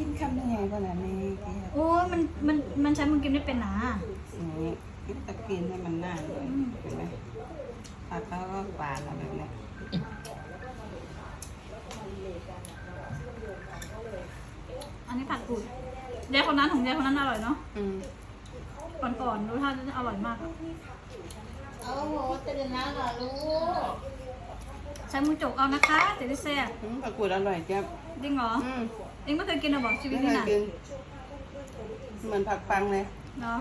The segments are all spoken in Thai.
กินคำยังไงขนาดนี้แกโอ้ยมันมันมันใช้มือกินไม่เป็นนะนี่กินตะกินให้มันน่าเลยเห็นไหมผักเขาก็ปาดเราแบบเนี้ยอันนี้ผัดกูดยายคนนั้นของยายคนนั้นอร่อยเนาะอืมก่อนๆรู้ท่าจะอร่อยมากอะโอ้โหตื่นแล้วเหรอลูกใช้มือจกเอานะคะเดี๋ยวได้แซ่บอืมผักกูดอร่อยแจ๊บจริงเหรอ อืมเองไม่เคยกินหรอบอกชีวิไม่ตเคนี่ยนะกิน เหมือนผักปังเลยเนาะ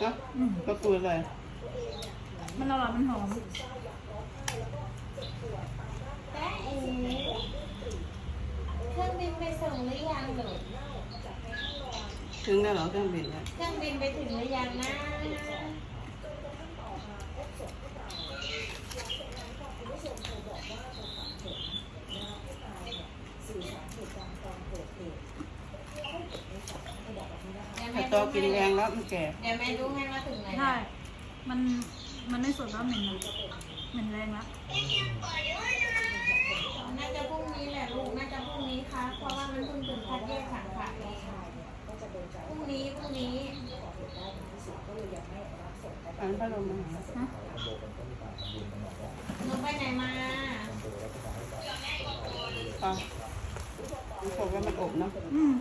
เนาะอืมผักกูดเลยมันอร่อยมันหอมแม่เอ๋เครื่องบินไปส่งหรือยังหนูถึงแล้วเหรอเครื่องบินแล้วเครื่องบินไปถึงหรือยังนะ ถ้าโตกินแรงแล้วมันแก่เดี๋ยวแม่ดูให้ว่าถึงไหนใช่มันมันไม่สดแล้วเหม็นนะเหม็นแรงละน่าจะพรุ่งนี้แหละลูกน่าจะพรุ่งนี้ค่ะเพราะว่ามันเพิ่งถึงคัดแยกสังขารพรุ่งนี้พรุ่งนี้อันพัดลมมาหาฮะหนูไปไหนมาอ๋อมันบอกว่ามันอบเนาะ อืม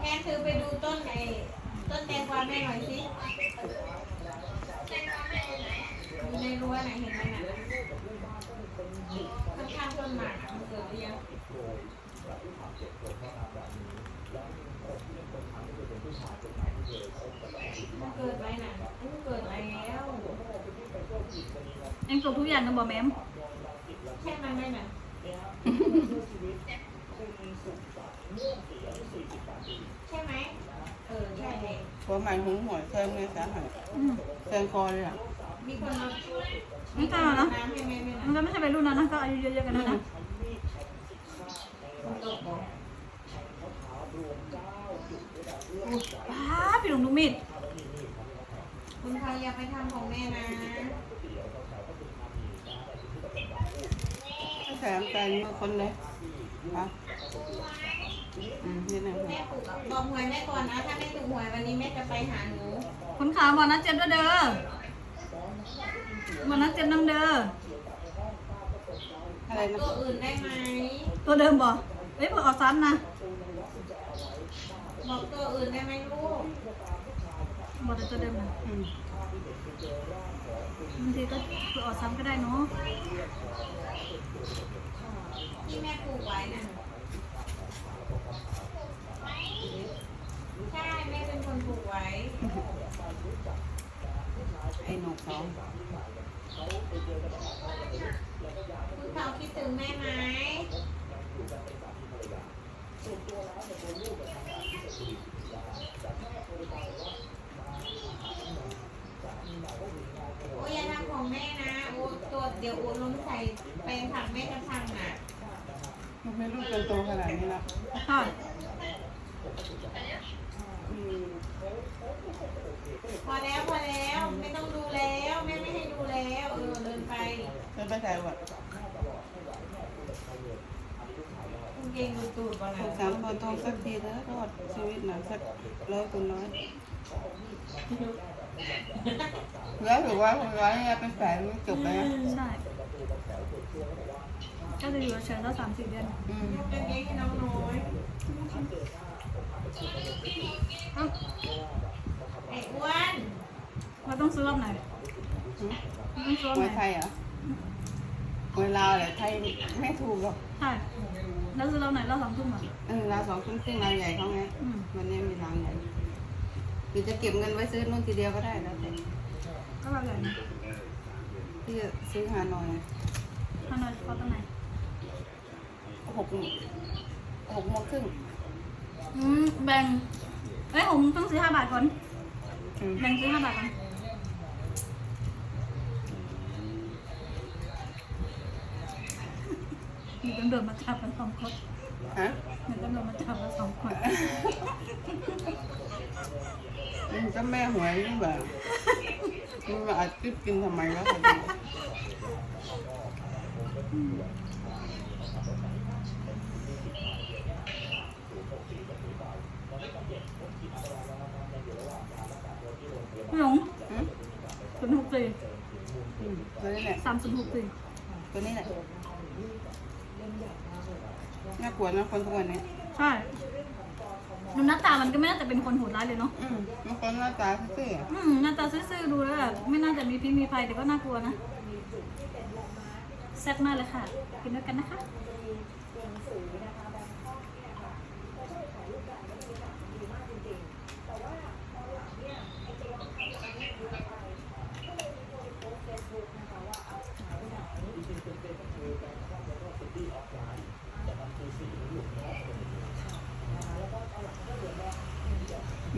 แม่ซื้อไปดูต้นไอ้ต้นแตงกวาแม่หน่อยสิอยู่ในรั้ว ไหนเห็นไหมน่ะข้างๆต้นหมากอะมันเกิดหรือยังมันเกิดไว้น่ะมันเกิดแล้วเองปลูกทุกอย่างกันบ่แม่มใช่มันไหมน่ะใช่ไหมเออใช่เลยเพราะมันหึงหวยแทงเลยสาหัสอืมแทงคอเลยอะมีคนมา ไม่กล้าเนาะน้ำให้แม่ไหมมันน่ะก็ไม่ใช่วัยรุ่นนะนะก็อายุเยอะๆกันนะนะมันตกบอกป้าพี่หลงดูมีดคุณพายอย่าไปทำของแม่นะแถมใจมือคนเลยฮะอืมนี่นะแม่ปลูกอะบอกหวยแม่ก่อนนะ ถ้าแม่ถูกหวยวันนี้แม่จะไปหาหนูคนขาบอกนะเจ็บด้วยเด้อ บอกนะเจ็บน้ำเด้ออะไรนะตัวอื่นได้ไหม ตัวเดิมบอกเอ้ยเผื่อเอาซ้ำนะบอกตัวอื่นได้ไหมลูกบอกแต่ตัวเดิมนะอืมบางทีก็เผื่อเอาซ้ำก็ได้เนาะที่แม่ปลูกไว้น่ะใช่แม่เป็นคนปลูกไว้ไอ้หนกเขา คุณเขาคิดถึงแม่ไหมโอ้ยอย่าทำของแม่นะ โอ้ตัวเดี๋ยวโอ้ล้มใส่แปลงผักแม่จะพังอะมันไม่รู้จนโตขนาดนี้แล้ว พอแล้วพอแล้วไม่ต้องดูแล้วแม่ไม่ให้ดูแล้วเออเดินไปจะไปใส่วัดกางเกงดูตูดก่อนสนะสารคนทองสักทีเถอะรอดชีวิตหนังสักร้อยคูณร้อยแล้วหรือว่าคนร้อยเนี่ยไปใส่มันจบไปอะใช่ก็จะอยู่เฉยๆแล้วสามสี่เดือนอืมยกกางเกงให้น้องน้อย ไอ้อ้วนเราต้องซื้อรอบไหนอืมต้องซื้อรอบมไหวนยไทยเหรอมวยลาวแหละไทยไม่ถูกหรอกใช่แล้วซื้อรอบไหนรอบสองทุ่มเหรอเออลาวสองครึ่งครึ่งลาวใหญ่เขาไง อืมวันนี้มีรางใหญ่หรือจะเก็บเงินไว้ซื้อนู่นทีเดียวก็ได้แล้วแต่ก็รอบใหญ่นะที่จะซื้อฮานอยฮานอยเขาตรงไหนหกหกโมงครึ่ง อืมแบ่งเอ้ยผมต้องซื้อห้าบาทก่อน อืมแบ่งซื้อห้าบาทก่อน มีตำรวจมาจับกันสองคนฮะมีตำรวจมาจับกันสองคนเจ้าแม่หวยนี่แบบมันมาอัดคลิปกินทำไมวะ พี่หลง อืม ศูนย์หกสี่อืมตัวนี้แหละสามศูนย์หกสี่ตัวนี้แหละน่ากลัวนะคนทุกวันนี้ใช่ดูหน้าตามันก็ไม่น่าจะเป็นคนโหดร้ายเลยเนาะอืมบางคนหน้าตาซื่อๆอะอืมหน้าตาซื่อๆดูแล้วแบบไม่น่าจะมีพิษมีภัยแต่ก็น่ากลัวนะแซ่บมากเลยค่ะกินด้วยกันนะคะ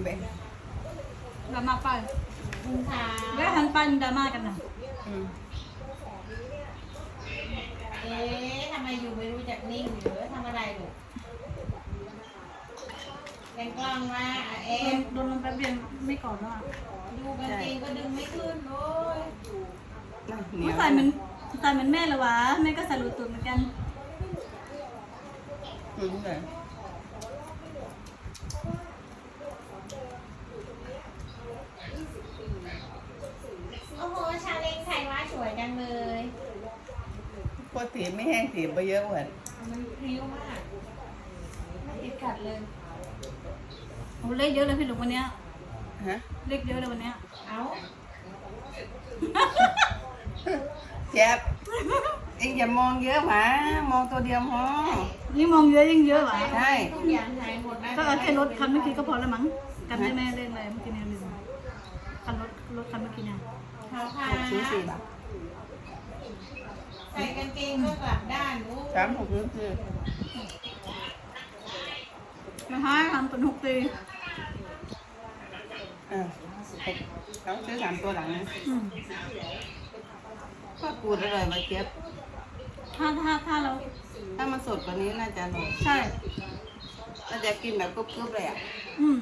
แบ่ง ดราม่าไป คุณค่ะ เว้ยหันไปดราม่ากันนะ อืม เอ๊ะทำไมอยู่ไม่รู้จักนิ่งหรือทำอะไรลูกแก งกล้องว่าเอ๊ะโดนลมแป๊บเดียวไม่ก่อนแล้วอะดูกางเกงก็ดึงไม่ขึ้นเลยน่าเหนีไม่ยวใส่เหมือนใส่เหมือนแม่เลยวะแม่ก็ใส่รูตูดเหมือนกันอืมเลยโอ้โหชาเล้งใส่ว่าสวยจังเลยพวกถีบไม่แห้งถีบไปเยอะกว่ามันพริ้วมากไม่ติดขัดเลย โอ้เล็กเยอะเลยพี่หลุงวันเนี้ยฮะเล็กเยอะเลยวันเนี้ยเอ้าแจ๊บเอ็งอย่ามองเยอะหมามองตัวเดียวพอยิ่งมองเยอะยิ่งเยอะหวะใช่ทุกอย่างหายหมดนะก็เอาแค่รถคันเมื่อกี้ก็พอแล้วมั้งจำได้แม่เล่นอะไรเมื่อกี้เนี่ยลืมคันรถรถคันเมื่อกี้เนี่ยเขาค่ะหกศูนย์สี่บาทใส่กางเกงก็กลับด้านลูกสามหกศูนย์สี่มาให้ทำตุนหกตี เออหกเราซื้อสามตัวหลังนะอืมก็กูดอร่อยมาเจี๊ยบถ้าถ้าถ้าเรา ถ้ามันสดกว่านี้น่าจะอร่อยใช่ น่าจะกินแบบกรุบๆเลยอะอืม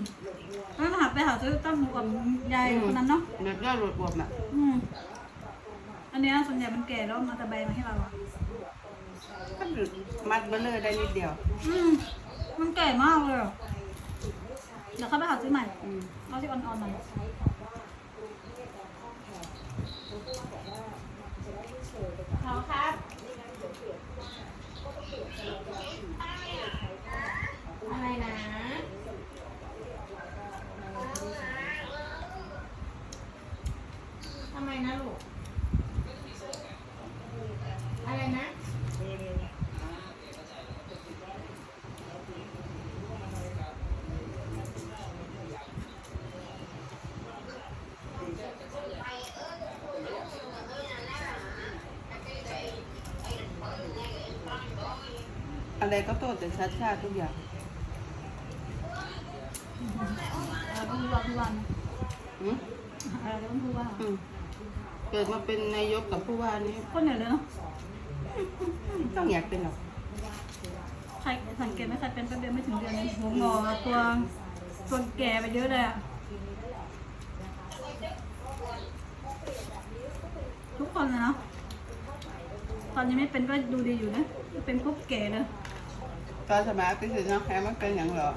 แล้วหาไปหาซื้อต้มกับยายคนนั้นเนาะเดือดร้อนรวดบวมอะอืมอันเนี้ยส่วนใหญ่มันแก่แล้วมันจะใบมาให้เราอะก็มัดเบลเลอร์ได้นิดเดียว อืมมันแก่มากเลยอะ เดี๋ยวเข้าไปหาซื้อใหม่ อืมเอาที่อ่อนๆหน่อยเขาครับอะไรนะทำไมนะลูก อะไรก็โตแต่ชัดชาติทุกอย่างอะไรก็พูดว่าทุกวันอืมอะไรก็ต้องพูดว่าอืมเกิดมาเป็นนายกกับผู้ว่านี่คนเหนื่อยเลยเนาะต้องอยากเป็นหรอกใครสังเกตไหมใครเป็นแป๊บเดียวไม่ถึงเดือนเลยหัวงอตัวตัวแก่ไปเยอะเลยอะทุกคนเลยเนาะตอนยังไม่เป็นก็ดูดีอยู่นะ เป็นปุ๊บแก่เลย ตอนสมัยเป็นสิน้องแค่มันเป็นอย่างหรอ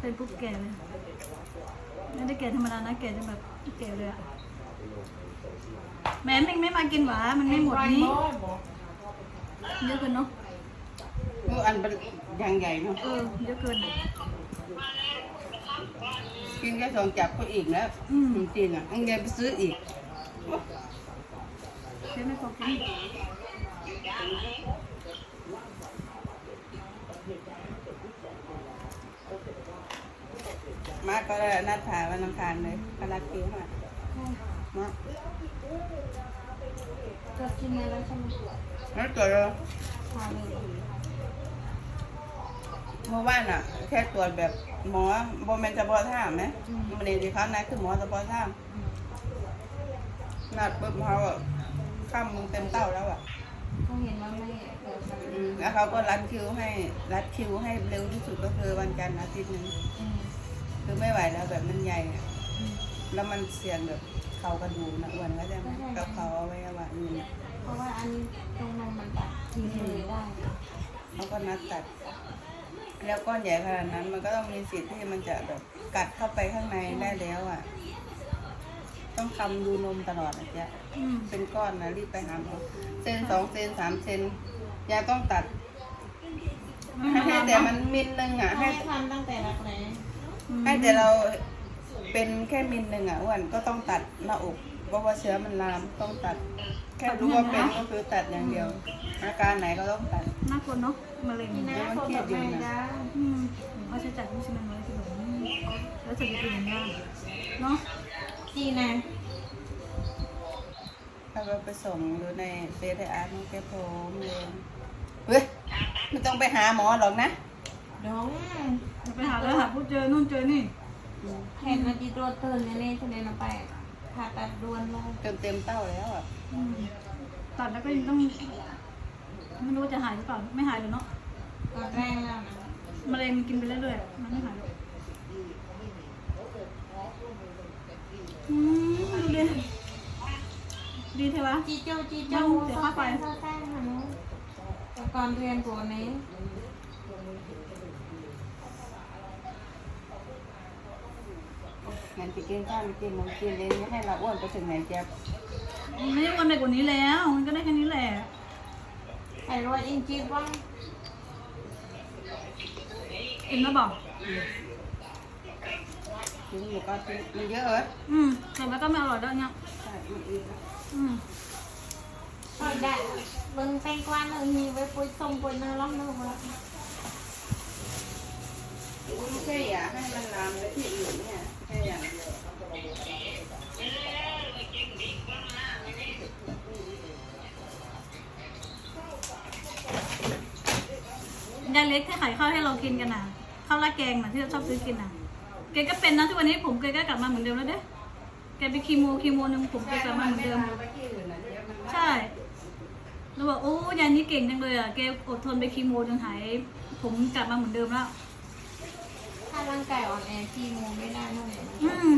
เป็นปุ๊บแก่เลยไม่ได้แก่ธรรมดานะแก่จนแบบแก่เลยอะแม้มันไม่มากินหวามันไม่หมดนี้เยอะเกินเนาะมืออันเป็นอย่างใหญ่เนาะเออเยอะเกินกินแค่สองจับก็อีกแล้วอืมจริงๆอะอันไงไปซื้ออีกเยอะไม่พอกิน มาก็ได้นัดถ่ายวันอังคารเลยกรักคิวมากมาจะกินอะไรใช่ไหมแล้วตัวเราทานเลยเมื่อวานอะ แค่ตรวจแบบหมอโบแมนจะบอท่ามไหมมันเองที่เขานัดคือหมอจะบอท่ามนัดปุ๊บเขาอะข้ามมึงเต็มเต้าแล้วอะเขาเห็นว่าไม่เปิดมาอืมแล้วเขาก็รัดคิวให้รัดคิวให้เร็วที่สุดก็คือวันจันทร์อาทิตย์หนึงอืม คือไม่ไหวแล้วแบบมันใหญ่อะอแล้วมันเสี่ยงแบบเขากระดูกนะอ้วนก็จะไหมกับเขาเอาไว้ว่าอื่นน่ะเพราะว่าอันนี้ตรงนมมันตัดทิ้งเลยได้เขาก็นัดตัด แล้วก้อนใหญ่ขนาดนั้น มันก็ต้องมีสิทธิ์ที่มันจะแบบกัดเข้าไปข้างในได้แล้วอะ ต้องคำดูนมตลอดนะจ๊ะอืมเป็นก้อนนะรีบไปหาหมอเซนสองเซนสามเซนยาต้องตัดให้ให้แต่มันมิลหนึ่งอะ ให้ให้ทำตั้งแต่รักแร้ ให้แต่เราเป็นแค่มิลหนึ่งอะอ้วนก็ต้องตัดหน้าอกเพราะว่าเชื้อมันลามต้องตัด แค่รู้ว่าเป็นก็คือตัดอย่างเดียว อาการไหนก็ต้องตัดน่ากลัวเนาะมะเร็งนี่นะคนแบบไหนจ้าอืมผมก็ใช้จ่ายผู้ชนะเลยที่หลงแล้วจะไปกินยังไงเนาะจีนะถ้าเราไปส่งดูในเฟซไออาร์ตมันแกโพมเลยเฮ้ยไม่ต้องไปหาหมอหรอกนะดงจะ ไปหาแล้วหาผู้เจอนู่นเจอนี่เห็นมันจีตัวตื่นในนี่ทะเลลงไปผ่าตัดด่วนเลย เต็มเต็มเต้าแล้วอะอืมตัดแล้วก็ยังต้องไม่รู้ว่าจะหายหรือเปล่าไม่หายหรอกเนาะตอนแรกแล้วนะมะเร็งมันกินไปเรื่อยๆมันไม่หายหรอกอืมดูดิดีเทวะ จีเจ้าจีเจ้าเดี๋ยวเข้าไปเข้าแต้งค่ะนุแต่ก่อนเรียนตัวนี้ งั้นไปกินข้าวไปกินนมกินเลยให้เราอ้วนไปถึงไหนเจ๊บไม่ได้วันไปกว่านี้แล้ว มันก็ได้แค่นี้แหละ ไอ้รวยอิงจีบ้างเอ็มก็บอกกินหมูกระทะมันเยอะเหรออืมแต่ว่าก็ไม่อร่อยด้วยเนี่ยใช่มันอิ่มแล้วอืมตอนได้เบิ่งแตงกวาหนึ่งมีไว้ปุ้ยส้มปุ้ยเนื้อล้อมเนื้อมาไม่ใช่อยากให้มันลามไปที่อื่นเนี่ยแค่อ ย่างเดียวยายเล็กแค่ขายข้าวให้เรากินกันน่ะข้าวราดแกงน่ะที่เราชอบซื้อกินน่ะแกก็เป็นนะทุกวันนี้ผมแกก็กลับมาเหมือนเดิมแล้วเด้แกไปคีโมคีโมหนึ่งผมแกกลับมาเหมือนเดิม ใช่เราบอกโอ้ยายนี่เก่งจังเลยอะแกอดทนไปคีโมจนหายผมกลับมาเหมือนเดิมแล้ว ถ้าร่างกายอ่อนแอคีโมไม่ได้เท่าไหร่นะอืม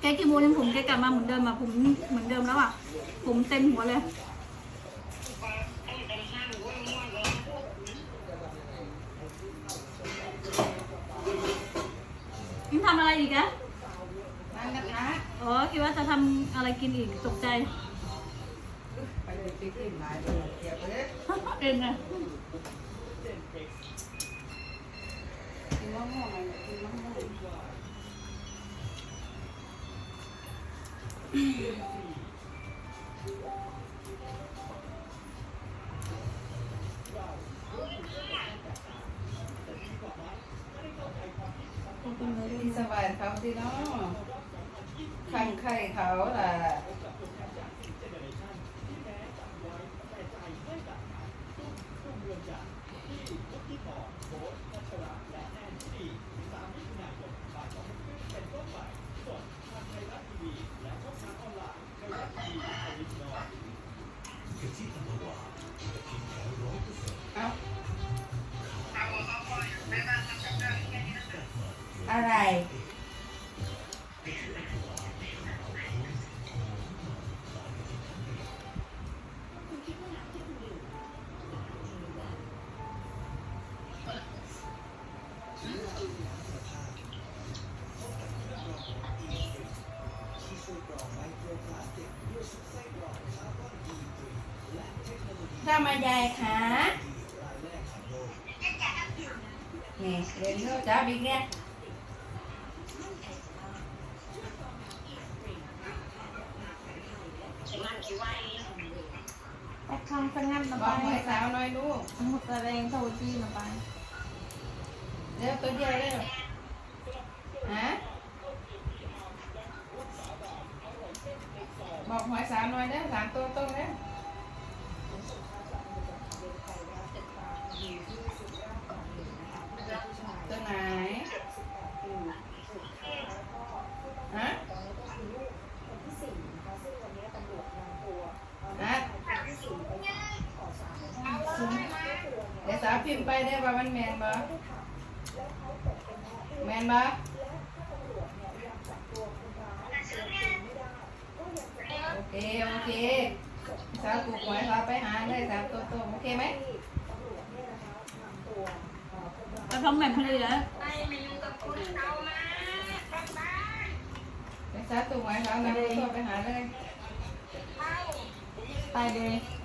แกคีโมยังผมแกกลับมาเหมือนเดิมอะผมเหมือนเดิมแล้วอะผมเต็มหัวเลยยังทำอะไรอีกอะนั่งกระทะอ๋อคิดว่าจะทำอะไรกินอีกตกใจไปดูติ๊กติ๊กหลายเลยเจ๊บเลยเอ็นอะกิน มะม่วงอะไรกินมะม่วงกินสบายเขาสิเนาะขังไข่เขาล่ะ อาอะไร ตัวเดียวเร็วฮะบอกหวยสาวหน่อยเด้สามตัวตรงเด้อตัวไหนฮะฮะเดี๋ยวสาวพิมพ์ไปได้ว่ามันแมนบ่ กันปะโอเค โอเคสาวกูหวยเาไปหาได้สามตัวตรงโอเคไหมไปพร้อมแม่พอดีนะไปสาวกูหวยเราไปหาเลย ไปเลย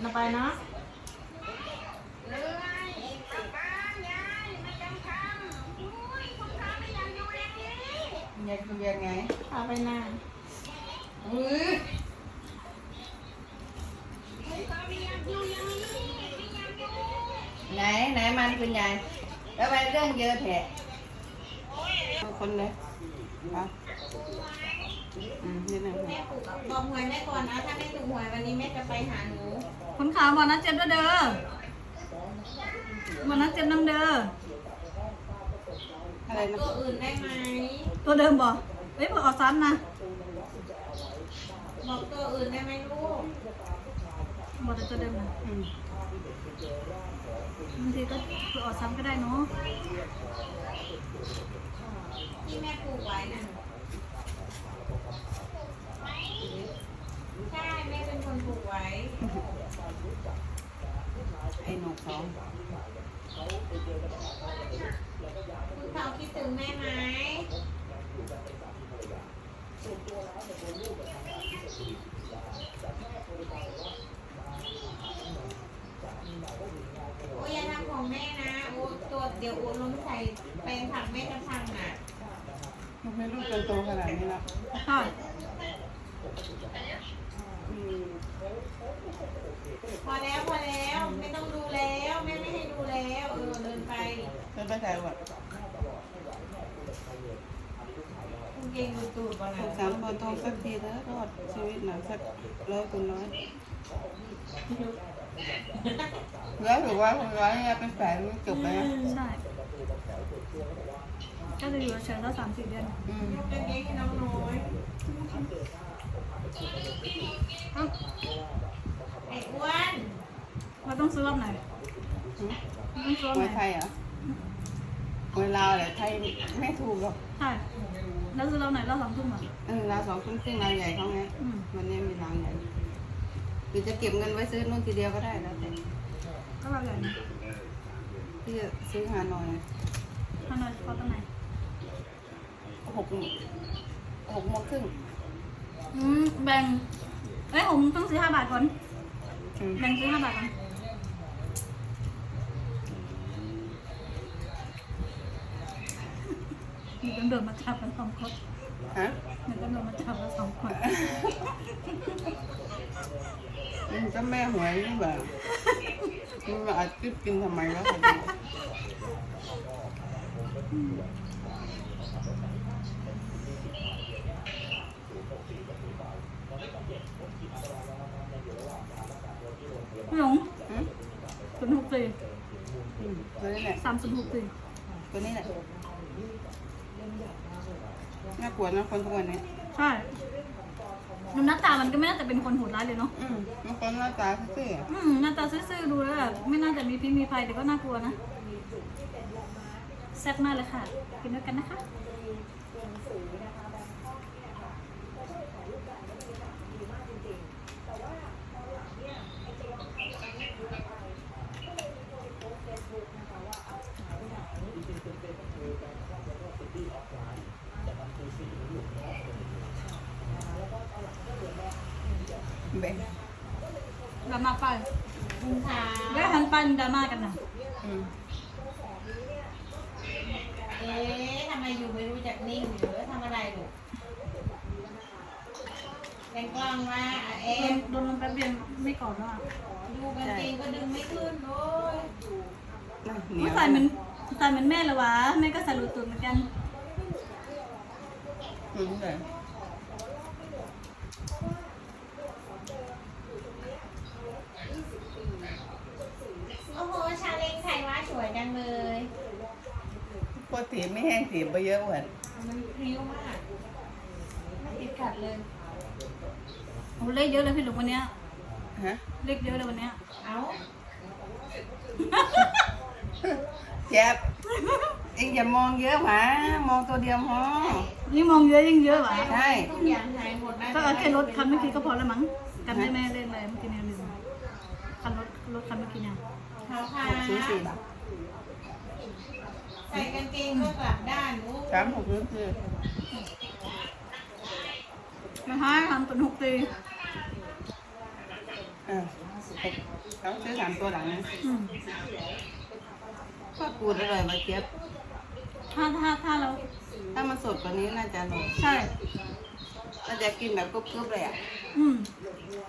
เราไปนะเหนื่อยกลับบ้านยายไม่ต้องทำอุ้ยคุณตาไม่อยากอยู่อย่างนี้อยากดูยังไงพาไปนานอุ้ยคุณตาไม่อยากอยู่อย่างนี้ไม่อยากอยู่ไหนไหนมันคุณยายแล้วไปเรื่องเยอะแผะคนเลยครับอืมนิดนึงแม่ปลูกบอกหวยแม่ก่อนนะ ถ้าไม่ถูกหวยวันนี้แม่จะไปหาหนู คนขาวบอกนัดเจ็บด้วยเด้อบอกนัดเจ็บน้ำเด้อ อะไรนะตัวอื่นได้ไหม ตัวเดิมบอกเฮ้ยบอกออกซ้ำนะ บอกตัวอื่นได้ไหมลูกบอกแต่ตัวเดิมนะอืมบางทีก็คือออกซ้ำก็ได้เนาะ phone box. จะไปใส่วัดคุณเก่งดูตูดบอลสามตัวตรงสักทีเถอะรอดชีวิตหน่อยสักร้อยคูณร้อยแล้วถือว่าคนร้อยเนี่ยเป็นแสนจบไปนะใช่ก็จะอยู่เฉยๆแล้วสามสี่เดือนอืมยกกางเกงให้น้องน้อยไอ้อ้วนเราต้องซื้อรอบไหนต้องซื้อรอบไหนไทยเห รอมวยลาวแหละไทยไม่ถูกหรอกใช่แล้วซื้อรอบไหนรอบสองทุ่มเหรอเออลาวสองครึ่งครึ่งลาวใหญ่เขาไงอืมวันนี้มีลาวใหญ่หรือจะเก็บเงินไว้ซื้อนู่นทีเดียวก็ได้แล้วแต่ก็รอบใหญ่นะที่จะซื้อฮานอยฮานอยเขาตรงไหนหกหกโมงครึ่งอืมแบ่งเอ้ยผมต้องซื้อห้าบาทก่อนอืมแบ่งซื้อห้าบาทก่อน มีตำรวจมาจับกันสองคนฮะมีตำรวจมาจับกันสองคนมันก็แม่หวยนี่แบบมันมาอัดคลิปกินทำไมแล้วคนดูพี่หลงอืมศูนย์หกสี่อืมตัวนี้แหละสามศูนย์หกสี่ตัวนี้แหละ น่ากลัวนะคนทุกวันนี้ ใช่ดูหน้าตามันก็ไม่น่าจะเป็นคนโหดร้ายเลยเนาะ อืมบางคนหน้าตาซื่อๆอืมหน้าตาซื่อๆดูแล้วแบบไม่น่าจะมีพิษมีภัยแต่ก็น่ากลัวนะแซ่บมากเลยค่ะกินด้วยกันนะคะ แบ่งดราม่าไปคุณขาได้หันปันดราม่ากันนะอืมเอ๊ะทำไมอยู่ไม่รู้จักนิ่งหรือทำอะไรลูกแต่งกล้องว่าเอ๊ะ โดนลมแป๊บเดียวไม่ก่อนแล้วอะดูกางเกงก็ดึงไม่ขึ้นเลยน่าเหนีไม่ยวใส่เหมือนใส่เหมือนแม่เลยวะแม่ก็ใส่รูตุนเหมือนกันอืมเลย โอ้โหชาเล้งใครว่าสวยจังเลย พอถีบไม่แห้งถีบไปเยอะเหมือนมันพริ้วมากไม่ติดขัดเลยโอ้เลขเยอะเลยพี่หลงวันเนี้ยฮะเลขเยอะเลยวันเนี้ยเอ้าแจ๊บเอ็งอย่ามองเยอะหมามองตัวเดียวพอยิ่งมองเยอะยิ่งเยอะหวะใช่ทุกอย่างหายหมดนะก็เอาแค่รถคันเมื่อกี้ก็พอแล้วมั้งจำได้ไหมเลขอะไรเมื่อกี้เนี่ยลืมคันรถรถคันเมื่อกี้เนี่ยเขาพาหกศูนย์สี่ใส่กางเกงก็กลับด้านลูกสามหกศูนย์สี่ไม่ให้ทำเป็นหกตีเออเขาซื้อสามตัวหลังนะอืมก็กูดอร่อยมาเจี๊ยบถ้าถ้าถ้าเรา ถ้ามันสดกว่านี้น่าจะอร่อยใช่ น่าจะกินแบบกรุบๆเลยอะอืม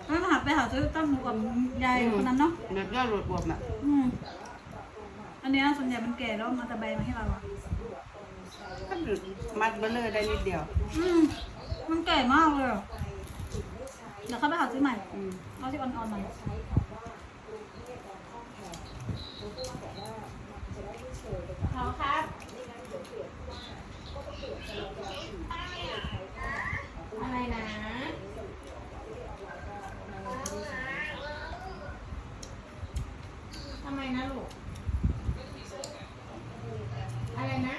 แล้วหาไปหาซื้อต้นหมูกับยายคนนั้นเนาะเดือดยอดรวดบวมอะ อืม อันเนี้ยส่วนใหญ่มันแก่แล้วมันจะใบมาให้เราอะก็มัดเบลเลอร์ได้นิดเดียว อืมมันแก่มากเลยอะเดี๋ยวเข้าไปหาซื้อใหม่อืม เอาที่อ่อนๆหน่อยเขาครับอะไรนะทำไมนะลูก อะไรนะ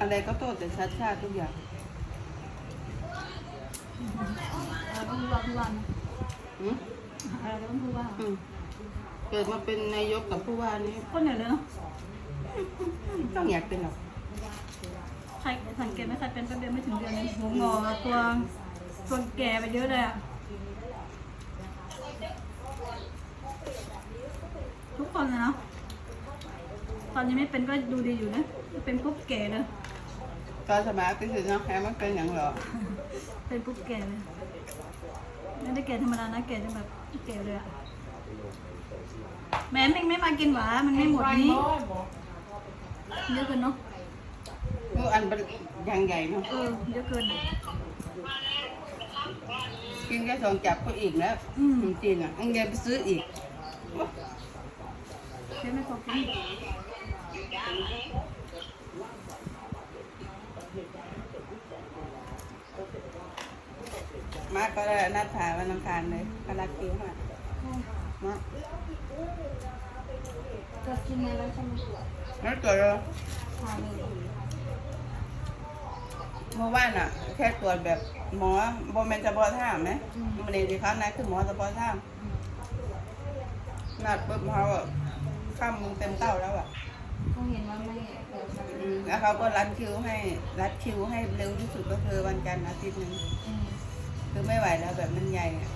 อะไรก็โทษแต่ ชาติชาติทุกอย่างอะไรก็พูดว่าพูดว่านะอืมอะไรก็ต้องพูดว่า อืมเกิดมาเป็นนายกกับผู้ว่านี่คนเหนื่อยเลยเนาะต้องอยากเป็นหรอกใครสังเกตไหมใครเป็นแป๊บเดียวไม่ถึงเดือนเลยหัวงอตัวตัวแก่ไปเยอะเลยอะทุกคนเลยเนาะตอนยังไม่เป็นก็ดูดีอยู่นะ เป็นปุ๊บแก่เลย ตอนสมัยเป็นสิเนาะแฮมันเป็นอย่างหรอเป็นปุ๊บแก่เลยไม่ได้แก่ธรรมดานะแก่จนแบบแก่เลยอะแม้มิงไม่มากินหวามันไม่หมดนี้เยอะเกินเนาะมืออันเป็นอย่างใหญ่เนาะเออเยอะเกิน กินแค่สองจับก็อีกแล้วจริงๆอะอันเดียวไปซื้ออีกเจ๊ไหม่อกิน มาก็ได้นัดถ่ายวันอังคารเลยกำลังคิ้วมามาจะกินอะไรใช่ไหมแล้วตัวเราทานเลยเมื่อวานอะ แค่ตรวจแบบหมอบ่แม่นจะบ่ถามไหมมันเองที่เขานัดคือหมอจะบ่ถามนัดปุ๊บเขาอะข้ามมึงเต็มเต้าแล้วอะเขาเห็นว่าไม่เปิดมาอืมแล้วเขาก็รัดคิวให้รัดคิวให้เร็วที่สุดก็คือวันจันทร์อาทิตย์หนึ่งอืม คือไม่ไหวแล้วแบบมันใหญ่อะ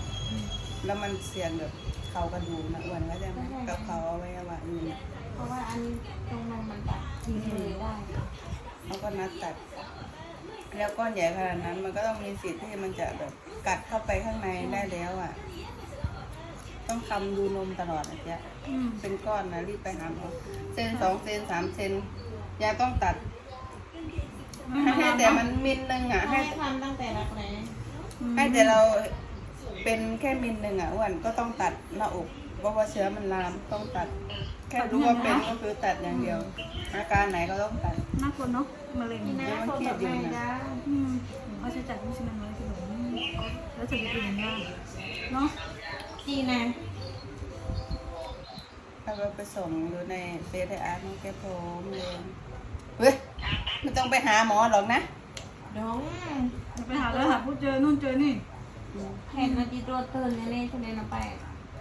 แล้วมันเสี่ยงแบบเขากระดูกนะอ้วนก็จะไหมกับเขาเอาไว้ว่าอืมเพราะว่าอันนี้ตรงมันมันตัดทิ้งเลยได้เขาก็นัดตัด แล้วก้อนใหญ่ขนาดนั้น มันก็ต้องมีสิทธิ์ที่มันจะแบบกัดเข้าไปข้างในได้แล้วอะ ต้องคำดูนมตลอดนะจ๊ะอืมเป็นก้อนนะรีบไปหาหมอเซนสองเซนสามเซนยาต้องตัดให้แต่มันมิลนึงอะให้ให้ ทำตั้งแต่รักแร้ ให้แต่เราเป็นแค่มิลหนึ่งอะอ้วนก็ต้องตัดหน้าอกเพราะว่าเชื้อมันลามต้องตัด แค่รู้ว่าเป็นก็คือตัดอย่างเดียว อาการไหนก็ต้องตัด น่ากลัวเนาะมะเร็งนี่นะคนแบบไม่ได้อืมเอาใช้จ่ายไม่ใช่มันน้อยคือแบบอืมแล้วจะกินยังไงเนาะจีนะถ้าเราไปส่งดูในเฟซไออาร์ตน้องแกพร้อมเลยเฮ้ยไม่ต้องไปหาหมอหรอกนะ น้องไปหาแล้วหาผู้เจอนู่นเจอนี่เห็นมาจีตัวตื่นเนี่ยทะเลนไป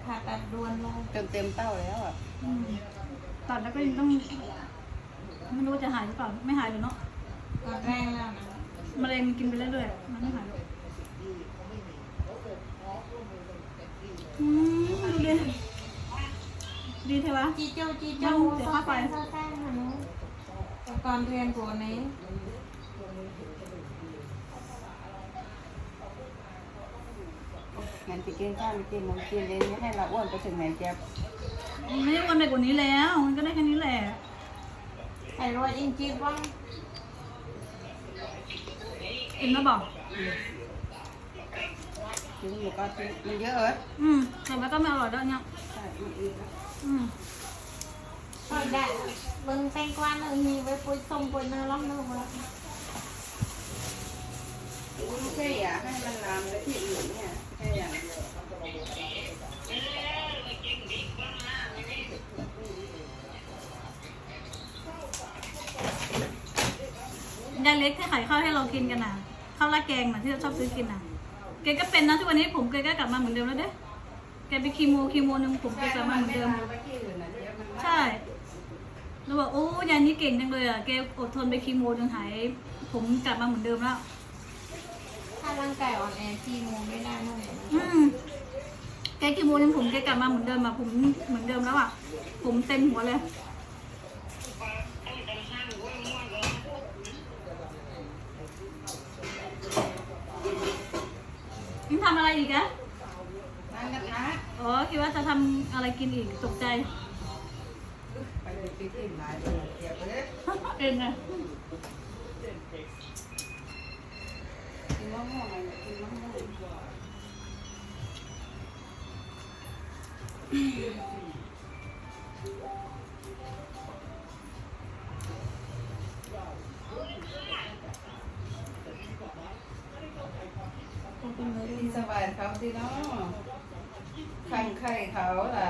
ผ่าตัดด่วนเลยเต็มเต็มเต้าแล้วอะอืมตัดแล้วก็ยังต้องไม่รู้ว่าจะหายหรือเปล่าไม่หายเลยเนาะตอนแรกแล้วนะมะเร็งมันกินไปเรื่อยๆมันไม่หายหรอกอืมดูดิดีเทวะจีเจ้าจีเจ้าเดี๋ยวเข้าไปเข้าใต้ค่ะน้องแต่ก่อนเรียนกูนี้ งั้นไปกินข้าวไปกินนมกินเลยให้เราอ้วนไปถึงไหนเจ๊บมันไม่ได้วนไปกว่านี้แล้ว มันก็ได้แค่นี้แหละไข่รอยอินจีบ้างเอ็นมาบอก กินหมูกระทะมันเยอะเหรออืมแต่ว่าก็ไม่อร่อยแล้วเนี่ยใช่มันอีกแล้วอืม thôi đại vâng thanh quan ở nhì với phối sông với nó lắm đâu mà ไม่ใช่อยากให้มันลามไปที่อื่นเนี่ยแค่อ ยางเดียเล็กที่ขายข้าวให้เรากินกันน่ะข้าวราดแกงน่ะที่เราชอบซื้อกินน่ะแกก็เป็นนะทุกวันนี้ผมแกก็กลับมาเหมือนเดิมแล้วเด้แกไปคีโมคีโมหนึ่งผมแกกลับมาเหมือนเดิมไปที่อื่นนะเดี๋ยวมันใช่เราบอกโอ้ยายนี่เก่งจังเลยอะแกอดทนไปคีโมจนหายผมกลับมาเหมือนเดิมแล้ว ถ้าร่างกายอ่อนแอที่โมไม่ได้นู่นเลยอืมแกคีโมจนผมแกกลับมาเหมือนเดิมอะผมเหมือนเดิมแล้วอะผมเต็มหัวเลยมึงทำอะไรอีกอะนั่นกระทะอ๋อคิดว่าจะทำอะไรกินอีกตกใจ ไปเลยที่ที่หลายเลยเก็บเลยเอ็นนะ กิน มะม่วงอะไรกินมะม่วงกินสบายเขาสิเนาะขังไข่เขาล่ะ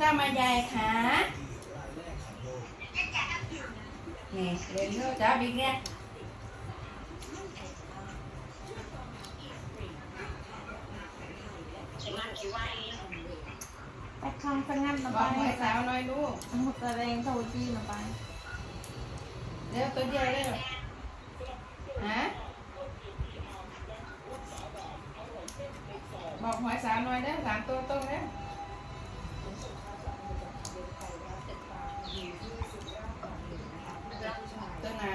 ทำอะไรคะนี่เรียนรู้จับอีกเนี่ยไปคลองสงัดมาบอกหไปวยสาวหน่อยลูกหมดแรงเท่าจีมาไปเดี๋ยวตัวเดียวเลยฮะบอกหวยสาวหน่อยเด้อสามตัวตรงเด้อตัวไหน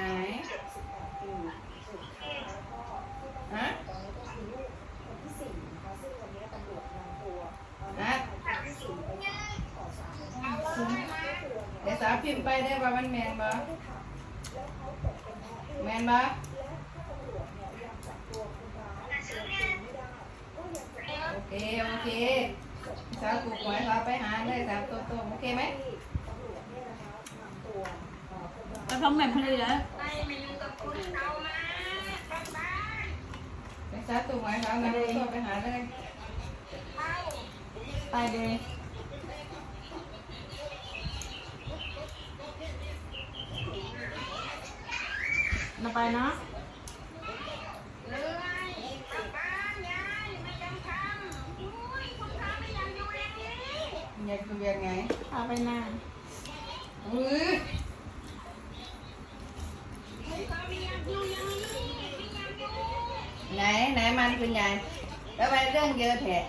ฮะฮะเดี๋ยวสาว พิมพ์ไปได้ว่ามันแมนบ่แมนบ่โอเค โอเค สาวถูกหวยสาวไปหาเลยสามตัวตรงโอเคไหมไปพร้อมแม่พอดีแล้วไปมาอยู่กับคุณเอามาบ้านบ้านไปสาวถูกหวยสาวสามตัวตรงไปหาเลยเอาไปเลย มาไปเนาะเลยกลับบ้านยายไม่ต้องทำอุ้ยคุณพระไม่อยากอยู่อย่างนี้อยากดูยังไงพาไปนานอุ้ยคุณพระไม่อยากอยู่อย่างนี้ไม่อยากอยู่ไหนไหนมันคุณยายแล้วไปเรื่องเยอะแท้ไ